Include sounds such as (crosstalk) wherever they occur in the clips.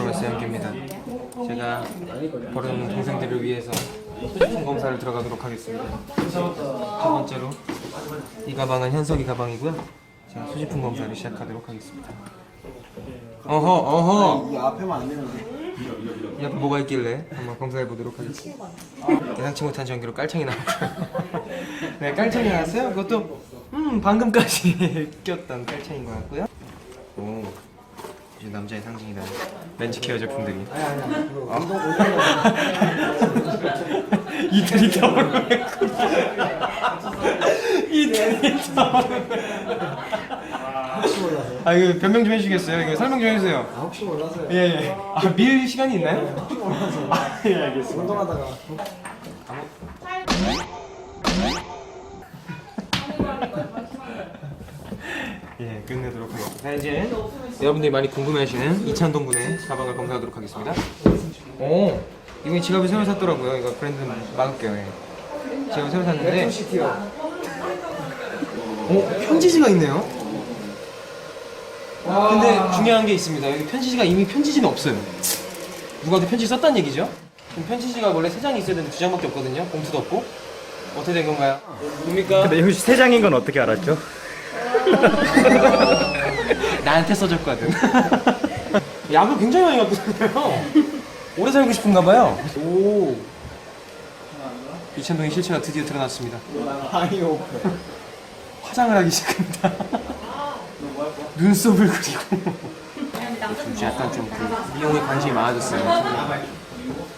프로레스 연기입니다. 제가 버려놓은 동생들을 위해서 소지품 검사를 들어가도록 하겠습니다. 첫 번째로 이 가방은 현석이 가방이고요. 제가 소지품 검사를 시작하도록 하겠습니다. 어허 어허 이 앞에만 안 내면 돼. 이 앞에 뭐가 있길래 한번 검사해 보도록 하겠습니다. 예상치 못한 전기로 깔창이 나왔어요. (laughs) 네 깔창이 나왔어요. 그것도 음 방금까지 (laughs) 꼈던 깔창인 것 같고요. 오. 이제 남자의 상징이다. 렌즈 케어 제품들이. 아니 아니. 그거 운동 운동. 이들이 더러워. 이들이 더러워. 혹시 몰라서요? 아 이거 변명 좀 해주시겠어요? 이거 설명 좀 해주세요. 아 혹시 몰라서요? 예 예. 아밀 시간이 있나요? 혹시 몰라서. 예 알겠습니다. 운동하다가. 예, 끝내도록. 자, 이제 여러분들이 많이 궁금해하시는 이찬동 군의 가방을 검사하도록 하겠습니다. 오, 이거 지갑을 새로 샀더라고요. 이거 브랜드 막을게요. 예. 지갑을 새로 샀는데. 오, 편지지가 있네요. 근데 중요한 게 있습니다. 여기 편지지가 이미 편지지는 없어요. 누구한테 편지 썼다는 얘기죠? 그럼 편지지가 원래 세 장이 있어야 되는데 두 장밖에 없거든요. 봉투도 없고. 어떻게 된 건가요? 뭡니까? 근데 이거 세 장인 건 어떻게 알았죠? (laughs) (laughs) 나한테 써줬거든. (laughs) 약을 굉장히 많이 갖고 다녀요. 오래 살고 싶은가 봐요. 오. 이찬동의 실체가 드디어 드러났습니다. 아이 오프. 화장을 하기 시작합니다. 눈썹을 그리고. 요즘 약간 좀그 미용에 관심이 많아졌어요.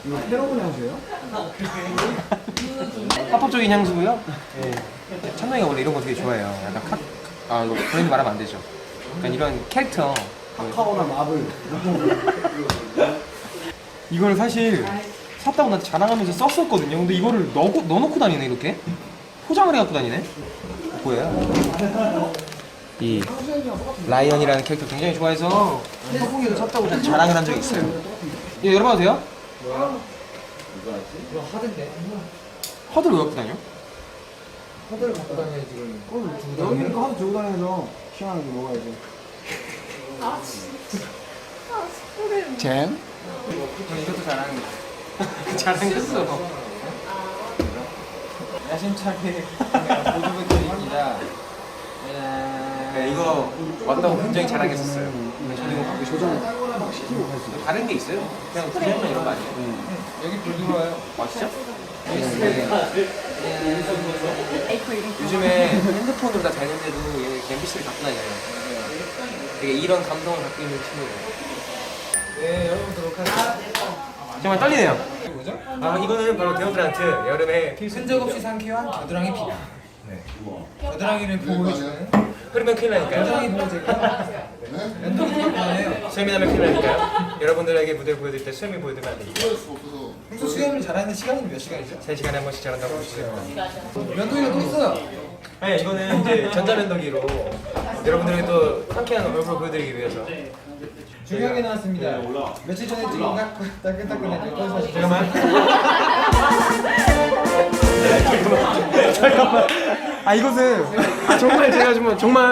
이거 페로몬 향수예요? 합법적인 향수고요. 예. 찬동이가 원래 이런 거 되게 좋아해요. 약간 카, 아 이거 브랜드 말하면 안 되죠. 약간 이런 캐릭터. 카카오나 마블. (laughs) 이걸 사실 샀다고 나한테 자랑하면서 썼었거든요. 근데 이거를 넣고, 넣어놓고 다니네 이렇게. 포장을 해갖고 다니네. 뭐예요? 이 라이언이라는 캐릭터 굉장히 좋아해서 소고기를 샀다고 저한테 자랑을 한 적이 있어요. 이거 열어봐도 돼요? 이거 하던데. 허드를 왜 갖고 다녀? 하드를 갖고 다녀야 지금. 여기 이거 하드 들고 다녀서 시원하게 먹어야지. 젠? 이것도 자랑해. 자랑했어. (laughs) 야심차게 (laughs) 보조배터리입니다. 네, 이거 왔다고 굉장히 자랑했었어요. 저도 이거 갖고 싶어요. 조정 시키고 갈 수 있어. 다른 게 있어요? 그냥 부정만 이런 거 아니에요? 여기 불 들어와요. 아 진짜? 네. 요즘에 핸드폰으로 다 되는데도 얘 MBC를 갖고 다녀요. 되게 이런 감성을 갖고 있는 친구예요. 네, 열어보도록 하겠습니다. 정말 떨리네요. 뭐죠? 아 이거는 바로 데오드란트 여름에 필수. 흔적 없이 상쾌한 겨드랑이 피부. 네. 겨드랑이를 보호해주는 흐르면 큰일 나니까요. 겨드랑이 보호제가 면도기 효과네요. 수염이 나면 큰일 나니까요. 여러분들에게 무대를 보여드릴 때 수염이 보여드리면 안 됩니다. 평소 수염을 잘하는 시간이 몇 시간이죠? 3시간에 한 번씩 자란다고 보시죠. 면도기가 또 있어요. 네, 이거는 이제 전자면도기로 여러분들에게 또 상쾌한 얼굴을 보여드리기 위해서. 중요한 게 나왔습니다. 며칠 전에 찍은 딱- 따끈따끈한 여권 사진. 잠깐만. (laughs) 잠깐만. 아 이것은 아, 정말 제가 정말 정말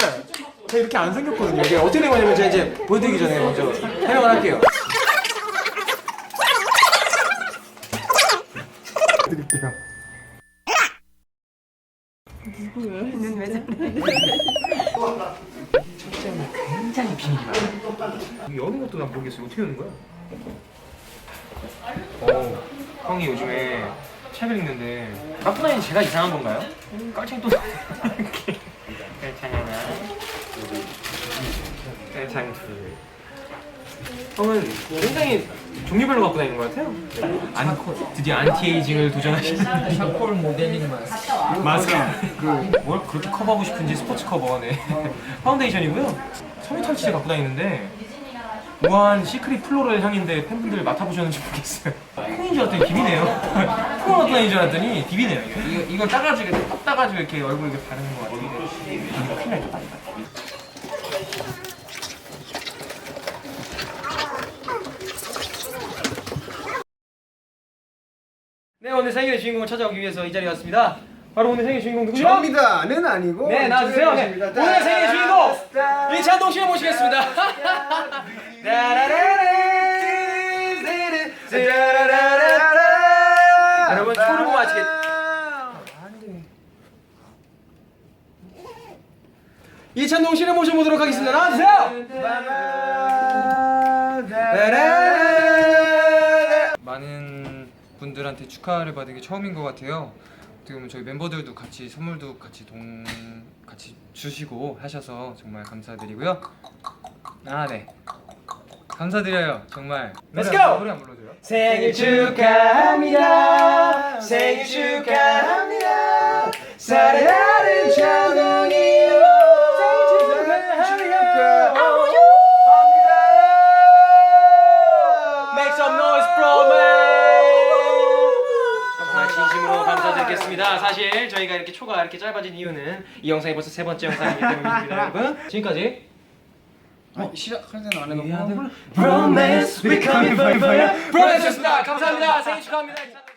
제가 이렇게 안 생겼거든요. 이게 어떻게 된 거냐면 제가 이제 보여드리기 전에 먼저 설명을 할게요. 드릴게요. 굉장히 비밀이 많아. 여는 것도 난 모르겠어. 어떻게 여는 거야? 어, 형이 요즘에 책을 읽는데 라프나인 제가 이상한 건가요? 깔창이 또 이렇게 깔창하나 깔창 둘 형은 굉장히 종류별로 갖고 다니는 것 같아요. 안, 드디어 안티에이징을 도전하시는 샤콜 모델링 마스크. 마스크. 그뭘 그렇게 커버하고 싶은지 스포츠 커버네. (laughs) 파운데이션이고요. 섬유 탈취제 갖고 다니는데 우아한 시크릿 플로럴 향인데 팬분들 맡아보셨는지 모르겠어요. 콩인 줄 알았더니 비비네요 (laughs) 콩 갖고 다니는 줄 알았더니 비비네요 이거 이거, 이거 따가지고 이렇게 딱 따가지고 이렇게 얼굴 이렇게 바르는 것 같아요 이거 큰일 날것 같다 네 오늘 생일의 주인공을 찾아오기 위해서 이 자리에 왔습니다 바로 오늘 생일 주인공 누구죠? 접니다는 아니고. 네 나와주세요 네. 오늘 생일 주인공 이찬동 씨를 모시겠습니다 따라라라, 이찬동 씨를 모셔보도록 하겠습니다. 나와주세요. 많은 분들한테 축하를 받은 게 처음인 것 같아요. 어떻게 보면 저희 멤버들도 같이 선물도 같이 동 같이 주시고 하셔서 정말 감사드리고요. 아 네. 감사드려요 정말. Let's go! 한- 노래 안 불러줘요? 생일 축하합니다. 생일 축하합니다. 사랑하는 찬 사실 저희가 이렇게 초가 이렇게 짧아진 이유는 이 영상이 벌써 세 번째 영상이기 때문입니다, (laughs) 여러분. 지금까지 시작할 때는 안 해놓고 Romance, we coming for you. (laughs) 브로였습니다. 감사합니다. 생일 축하합니다.